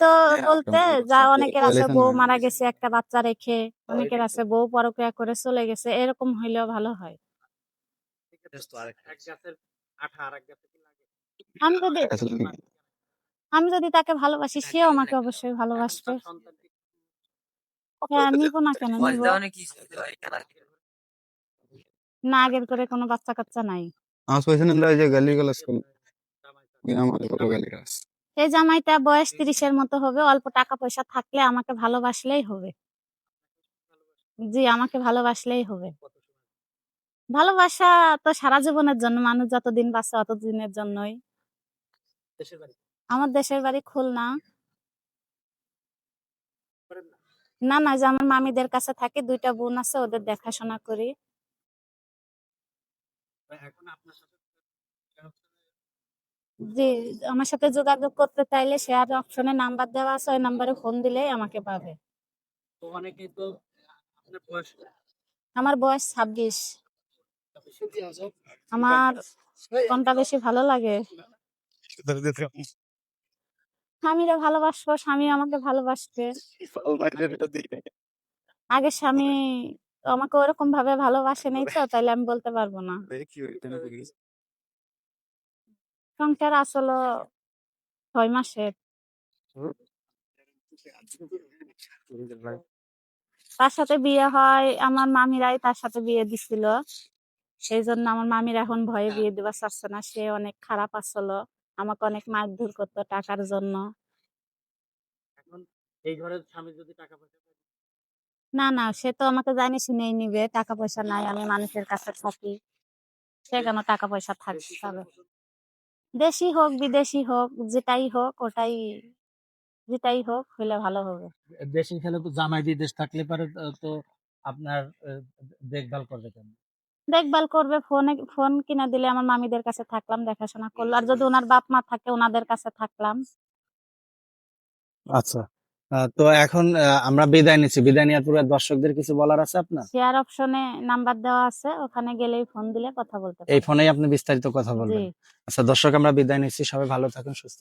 বিবাহিত হ্যাঁ, বলতে যা অনেকের আছে বউ মারা গেছে একটা বাচ্চা রেখে অনেকের আছে বউ পরক্রিয়া করে চলে গেছে এরকম হইলেও ভালো হয়। আমি যদি আমি যদি তাকে ভালোবাসি সেও আমাকে অবশ্যই ভালোবাসবে। হ্যাঁ নিব না কেন? নিব। না আগের করে কোনো বাচ্চা কাচ্চা নাই। আমার পয়সা নিলে ওই যে গালি গালাজ করল আমার গালি গালাজ এই জামাইটা বয়স তিরিশের মতো হবে অল্প টাকা পয়সা থাকলে আমাকে ভালোবাসলেই হবে। জি আমাকে ভালোবাসলেই হবে। ভালোবাসা তো সারা জীবনের জন্য মানুষ যতদিন বাঁচে অতদিনের জন্যই। আমার দেশের বাড়ি খুলনা। না? না যে আমার মামিদের কাছে থাকি দুইটা বোন আছে ওদের দেখাশোনা করি। জি আমার সাথে যোগাযোগ করতে চাইলে শেয়ার অপশনে নাম্বার দেওয়া আছে ওই নাম্বারে ফোন দিলেই আমাকে পাবে। তো অনেকেই তো আপনার বয়স আমার বয়স ছাব্বিশ। আমার কোনটা বেশি ভালো লাগে? স্বামীরা ভালোবাসবো স্বামী আমাকে ভালোবাসবে। আগে স্বামী আমাকে ওরকম ভাবে ভালোবাসে নেই তো তাইলে আমি বলতে পারব না। সংসার আসলে ছয় মাসের। তার সাথে বিয়ে হয় আমার মামিরাই তার সাথে বিয়ে দিছিল। সেই জন্য আমার মামির এখন ভয়ে বিয়ে দেওয়া চাচ্ছে না সে অনেক খারাপ আসলো আমাকে অনেক মারধর করতো টাকার জন্য। এই ঘরের স্বামী যদি টাকা পয়সা না না সে তো আমাকে জানি শুনেই নিবে টাকা পয়সা নাই আমি মানুষের কাছে থাকি সে কেন টাকা পয়সা থাকতে হবে দেশি হোক বিদেশি হোক যেটাই হোক ওটাই যেটাই হোক হলে ভালো হবে। দেশি খেলে তো জামাই বিদেশ থাকলে পারে তো- আপনার আহ, দেখভাল করবে কেন? দেখভাল করবে ফোনে ফোন কিনে দিলে আমার মামিদের কাছে থাকলাম দেখাশোনা করল। আর যদি ওনার বাপ মা থাকে ওনাদের কাছে থাকলাম। আচ্ছা। তো এখন আমরা বিদায় নিচ্ছি। বিদায় নেওয়ার পরে দর্শকদের কিছু বলার আছে আপনার? শেয়ার অপশনে নাম্বার দেওয়া আছে ওখানে গেলেই ফোন দিলে কথা বলতে এই পারবে ফোনেই আপনি বিস্তারিত কথা বলবেন। আচ্ছা দর্শক আমরা বিদায় নিচ্ছি। সবাই ভালো থাকুন সুস্থ